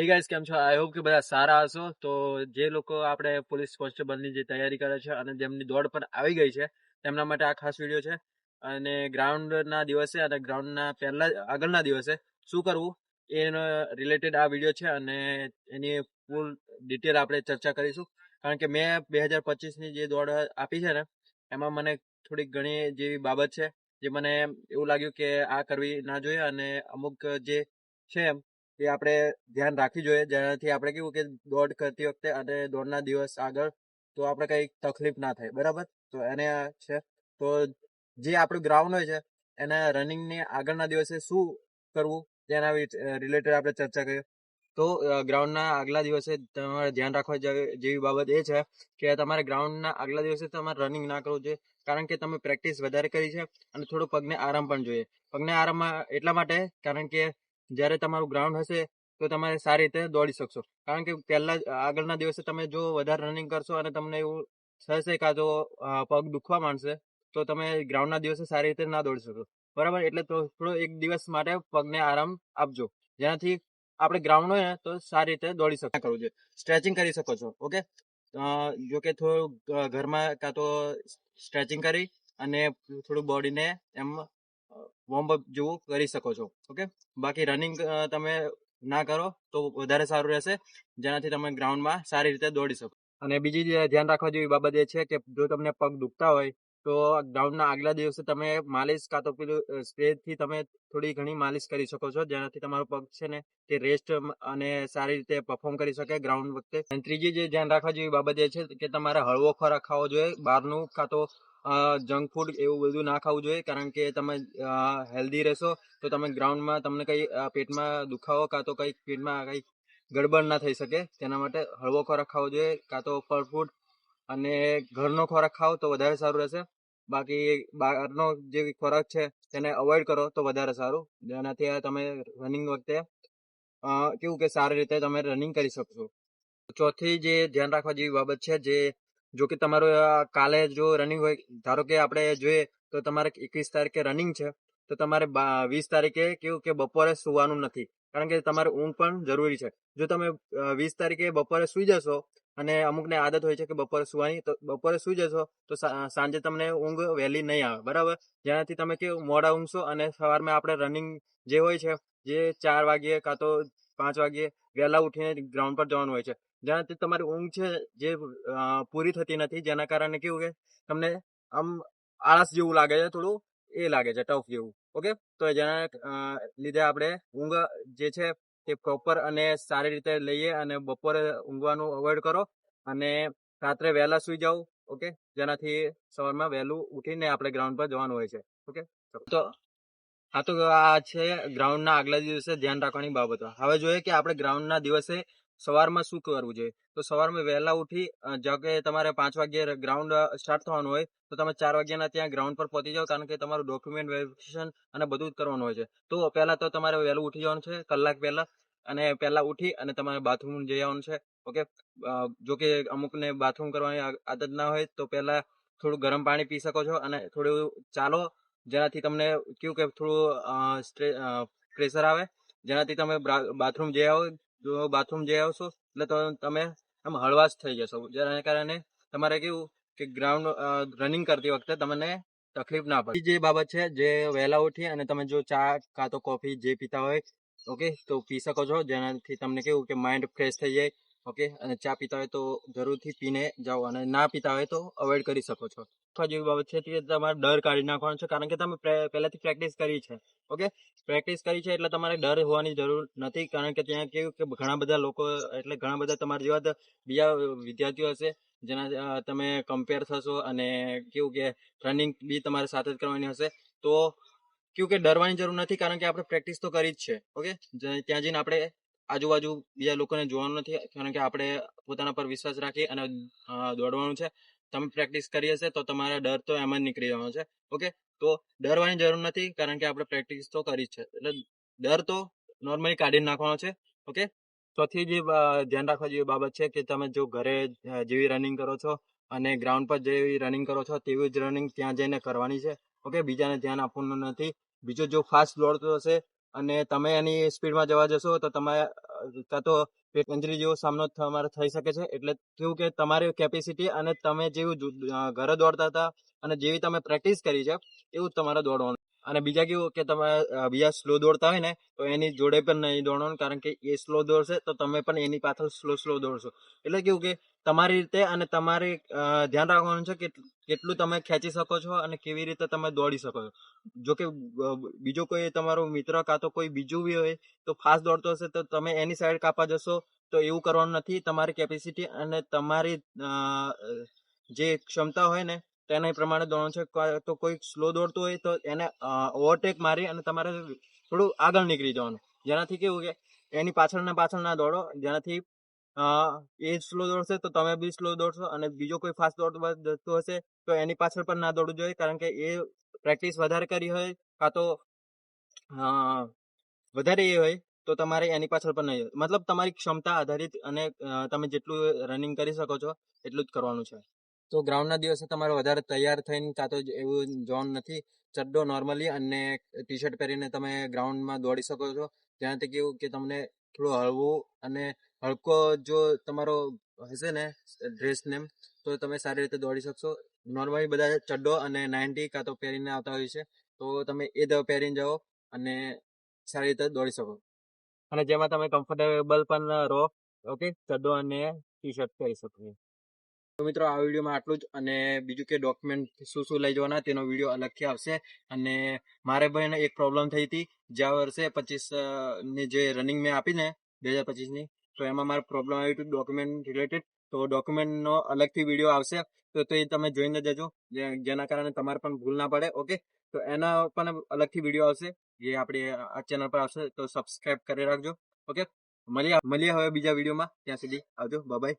હે ગાઈસ કેમ છો? આઈ હોપ કે બધા સારા હશો. તો જે લોકો આપણે પોલીસ કોન્સ્ટેબલની જે તૈયારી કરે છે અને જેમની દોડ પર આવી ગઈ છે, તેમના માટે આ ખાસ વીડિયો છે. અને ગ્રાઉન્ડના દિવસે અને ગ્રાઉન્ડના પહેલા આગળના દિવસે શું કરવું, એનો રિલેટેડ આ વીડિયો છે અને એની ફૂલ ડિટેલ આપણે ચર્ચા કરીશું. કારણ કે મેં બે હજાર પચીસની જે દોડ આપી છે ને, એમાં મને થોડીક ઘણી જેવી બાબત છે, જે મને એવું લાગ્યું કે આ કરવી ના જોઈએ અને અમુક જે છે એમ એ આપણે ધ્યાન રાખવી જોઈએ. જેનાથી આપણે કેવું કે દોડ કરતી વખતે અને દોડના દિવસ આગળ તો આપણે કઈ તકલીફ ના થાય. બરાબર? તો એને છે. તો જે આપણું ગ્રાઉન્ડ હોય છે, એને રનિંગની આગળના દિવસે શું કરવું? તેના રિલેટેડ આપણે ચર્ચા કરીએ તો ગ્રાઉન્ડના આગલા દિવસે તમારે ધ્યાન રાખવા જેવી બાબત એ છે કે તમારે ગ્રાઉન્ડના આગલા દિવસે તમારે રનિંગ ના કરવું જોઈએ. કારણ કે તમે પ્રેક્ટિસ વધારે કરી છે અને થોડો પગને આરામ પણ જોઈએ. પગને આરામ એટલા માટે કારણ કે જ્યારે તમારું ગ્રાઉન્ડ હશે, તો તમારે સારી રીતે દોડી શકશો. કારણ કે પહેલા આગળના દિવસે તમે જો વધારે રનિંગ કરશો અને તમને એવું થશે કાં તો પગ દુખવા માંડશે, તો તમે ગ્રાઉન્ડના દિવસે સારી રીતે ના દોડી શકો. બરાબર? એટલે થોડો એક દિવસ માટે પગને આરામ આપજો. જેનાથી આપણે ગ્રાઉન્ડ હોય ને, તો સારી રીતે દોડી શકો કરવું જોઈએ. સ્ટ્રેચિંગ કરી શકો છો, ઓકે? જો કે થોડું ઘરમાં કાં તો સ્ટ્રેચિંગ કરી અને થોડું બોડીને એમ વોર્મઅપ જેવું કરી શકો છો. ઓકે બાકી રનિંગ તમે ના કરો તો વધારે સારું રહેશે. જેનાથી તમે ગ્રાઉન્ડમાં સારી રીતે દોડી શકો. અને બીજી ધ્યાન રાખવા જેવી બાબત એ છે કે જો તમને પગ દુખતા હોય, તો ગ્રાઉન્ડના આગલા દિવસે તમે માલિશ કાં તો પેલું સ્પ્રેથી તમે થોડી ઘણી માલિશ કરી શકો છો. જેનાથી તમારો પગ છે ને તે રેસ્ટ અને સારી રીતે પરફોર્મ કરી શકે ગ્રાઉન્ડ વખતે. અને ત્રીજી જે ધ્યાન રાખવા જેવી બાબત એ છે કે તમારે હળવો ખોરાક ખાવો જોઈએ. બહારનું કાં તો જંક ફૂડ એવું બધું ના ખાવું જોઈએ, કારણ કે તમે હેલ્ધી રહેશો, તો તમે ગ્રાઉન્ડમાં તમને કંઈ પેટમાં દુખાવો કાં તો કંઈક પેટમાં કંઈક ગડબડ ના થઈ શકે, તેના માટે હળવો ખોરાક ખાવો જોઈએ, કાં તો ફળ ફૂડ અને ઘરનો ખોરાક ખાઓ તો વધારે સારું રહેશે. બાકી બહારનો જે ખોરાક છે તેને અવોઇડ કરો તો વધારે સારું. જેનાથી તમે રનિંગ વખતે કેવું કે સારી રીતે તમે રનિંગ કરી શકશો. ચોથી જે ધ્યાન રાખવા જેવી બાબત છે, જે જો કે તમારો કાલે જો રનિંગ હોય, ધારો કે આપણે જોઈએ તો તમારે એકવીસ તારીખે રનિંગ છે, તો તમારે વીસ તારીખે કેવું કે બપોરે સુવાનું નથી. કારણ કે તમારે ઊંઘ પણ જરૂરી છે. જો તમે વીસ તારીખે બપોરે સુઈ જશો અને અમુકને આદત હોય છે કે બપોરે સુવાની, તો બપોરે સુઈ જશો તો સાંજે તમને ઊંઘ વહેલી નહીં આવે. બરાબર? જેનાથી તમે કેવું મોડા ઊંઘશો અને સવારમાં આપણે રનિંગ જે હોય છે, જે ચાર વાગ્યે કાં તો પાંચ વાગ્યે વહેલા ઉઠીને ગ્રાઉન્ડ પર જવાનું હોય છે. જેનાથી તમારી ઊંઘ છે જે પૂરી થતી નથી, જેના કારણે કેવું કે તમને આમ આળસ જેવું લાગે છે, થોડું એ લાગે છે, ટફ જેવું. ઓકે? તો જેના લીધે આપણે ઊંઘ જે છે તે પ્રોપર અને સારી રીતે લઈએ અને બપોરે ઊંઘવાનું અવોઇડ કરો અને રાત્રે વહેલા સુઈ જાઓ, ઓકે? જેનાથી સવારમાં વહેલું ઉઠીને આપણે ગ્રાઉન્ડ પર જવાનું હોય છે, ઓકે? તો હા, તો આ છે ગ્રાઉન્ડના આગલા દિવસે ધ્યાન રાખવાની બાબતો. હવે જોઈએ કે આપણે ગ્રાઉન્ડના દિવસે સવારમાં શું કરવું જોઈએ? તો સવારમાં વહેલા ઉઠી જો કે તમારે પાંચ વાગ્યે ગ્રાઉન્ડ સ્ટાર્ટ થવાનું હોય, તો તમે ચાર વાગ્યાના ત્યાં ગ્રાઉન્ડ પર પહોંચી જાઓ, કારણ કે તમારું ડોક્યુમેન્ટ વેરિફિકેશન અને બધું જ કરવાનું હોય છે. તો પહેલાં તો તમારે વહેલું ઉઠી જવાનું છે, કલાક પહેલાં, અને પહેલાં ઉઠી અને તમારે બાથરૂમ જઈ આવવાનું છે, ઓકે? જો કે અમુકને બાથરૂમ કરવાની આદત ના હોય, તો પહેલાં થોડું ગરમ પાણી પી શકો છો, અને થોડું ચાલો, જેનાથી તમને કેવું કે થોડું પ્રેશર આવે, જેનાથી તમે બાથરૂમ જઈ આવો જો બાથરૂમ જઈ આવશો, એટલે તમે આમ હળવાશ થઈ જશો. જેના કારણે તમારે કેવું કે ગ્રાઉન્ડ રનિંગ કરતી વખતે તમને તકલીફ ના પડે. જે બાબત છે, જે વહેલા ઉઠી અને તમે જો ચા કાં તો કોફી જે પીતા હોય ઓકે તો પી શકો છો. જેનાથી તમને કેવું કે માઇન્ડ ફ્રેશ થઈ જાય. ઓકે? અને ચા પીતા હોય તો જરૂરથી પીને જાઓ અને ના પીતા હોય તો અવોઇડ કરી શકો છો. અથવા જેવી બાબત છે કે તમારે ડર કાઢી નાખવાનો છે, કારણ કે તમે પહેલાથી પ્રેક્ટિસ કરી છે, ઓકે? પ્રેક્ટિસ કરી છે એટલે તમારે ડર હોવાની જરૂર નથી, કારણ કે ત્યાં કેવું કે ઘણા બધા લોકો, એટલે ઘણા બધા તમારા જેવા બીજા વિદ્યાર્થીઓ હશે, જેના તમે કમ્પેર થશો અને કેવું કે રનિંગ બી તમારે સાથે જ કરવાની હશે. તો કેવું કે ડરવાની જરૂર નથી, કારણ કે આપણે પ્રેક્ટિસ તો કરી જ છે, ઓકે? ત્યાં જઈને આપણે આજુબાજુ બીજા લોકોને જોવાનું નથી, કારણ કે આપણે પોતાના પર વિશ્વાસ રાખી અને દોડવાનું છે. તમે પ્રેક્ટિસ કરી હશે તો તમારા ડર તો એમ જ નીકળી જવાનો છે. ઓકે? તો ડરવાની જરૂર નથી, કારણ કે આપણે પ્રેક્ટિસ તો કરી જ છે. એટલે ડર તો નોર્મલી કાઢી નાખવાનો છે. ઓકે? ચોથી જે ધ્યાન રાખવા જેવી બાબત છે કે તમે જો ઘરે જેવી રનિંગ કરો છો અને ગ્રાઉન્ડ પર જેવી રનિંગ કરો છો તેવી જ રનિંગ ત્યાં જઈને કરવાની છે. ઓકે? બીજાને ધ્યાન આપવાનું નથી. બીજો જો ફાસ્ટ દોડતો હશે અને તમે એની સ્પીડમાં જવા જશો તો તમે ત્યાં તો પેટ ઇન્જરી જેવો સામનો તમારે થઈ શકે છે. એટલે કેવું કે તમારી કેપેસિટી અને તમે જેવું ઘરે દોડતા હતા અને જેવી તમે પ્રેક્ટિસ કરી છે, એવું તમારે દોડવાનું. અને બીજા કેવું કે તમે બીજા સ્લો દોડતા હોય ને, તો એની જોડે પણ નહીં દોડવાનું, કારણ કે એ સ્લો દોડશે, તો તમે પણ એની પાછળ સ્લો સ્લો દોડશો. એટલે કેવું કે તમારી રીતે અને તમારે ધ્યાન રાખવાનું છે કે કેટલું તમે ખેંચી શકો છો અને કેવી રીતે તમે દોડી શકો છો. જો કે બીજો કોઈ તમારો મિત્ર કાં તો કોઈ બીજું બી હોય, તો ફાસ્ટ દોડતો હશે, તો તમે એની સાઈડ કાપા જશો, તો એવું કરવાનું નથી. તમારી કેપેસિટી અને તમારી જે ક્ષમતા હોય ને તેના પ્રમાણે દોડવાનું છે. તો કોઈ સ્લો દોડતું હોય તો એને ઓવરટેક મારી અને તમારે થોડું આગળ નીકળી જવાનું. જેનાથી કેવું કે એની પાછળના પાછળ ના દોડો. જેનાથી એ સ્લો દોડશે તો તમે બી સ્લો દોડશો અને બીજો કોઈ ફાસ્ટ દોડતો જતો હશે તો એની પાછળ પણ ના દોડવું જોઈએ. કારણ કે એ પ્રેક્ટિસ વધારે કરી હોય કાં તો વધારે એ હોય તો તમારે એની પાછળ પણ નહીં મતલબ તમારી ક્ષમતા આધારિત અને તમે જેટલું રનિંગ કરી શકો છો, એટલું જ કરવાનું છે. તો ગ્રાઉન્ડના દિવસે તમારે વધારે તૈયાર થઈને કાં તો એવું જોન નથી, ચડ્ડો નોર્મલી અને ટી શર્ટ પહેરીને તમે ગ્રાઉન્ડમાં દોડી શકો છો. ત્યાંથી કેવું કે તમને થોડું હળવું અને હળકો જો તમારો હશે ને ડ્રેસ નેમ તો તમે સારી રીતે દોડી શકશો. નોર્મલી બધા ચડ્ડો અને નાઇન્ટી કાં તો પહેરીને આવતા હોય છે, તો તમે એ દવા પહેરીને જાઓ અને સારી રીતે દોડી શકો. અને જેમાં તમે કમ્ફર્ટેબલ પણ રહો ઓકે ચડ્ડો અને ટી શર્ટ પહેરી શકો તો મિત્રો, આ વિડીયોમાં આટલું જ. અને બીજું કે ડોક્યુમેન્ટ શું શું લઈ જવાના તેનો વીડિયો અલગથી આવશે. અને મારે ભાઈને એક પ્રોબ્લેમ થઈ હતી. જ્યાં વર્ષે પચીસની જે રનિંગ મેં આપી ને બે હજાર પચીસની તો એમાં મારે પ્રોબ્લેમ આવી હતી ડોક્યુમેન્ટ રિલેટેડ તો ડોક્યુમેન્ટનો અલગથી વીડિયો આવશે. તો તો તમે જોઈને જજો. જેના કારણે તમારે પણ ભૂલ ના પડે ઓકે તો એના પણ અલગથી વીડિયો આવશે. જે આપણી આ ચેનલ પર આવશે, તો સબસ્ક્રાઇબ કરી રાખજો ઓકે મળીએ મળીએ હવે બીજા વિડીયોમાં. ત્યાં સુધી આવજો. બાય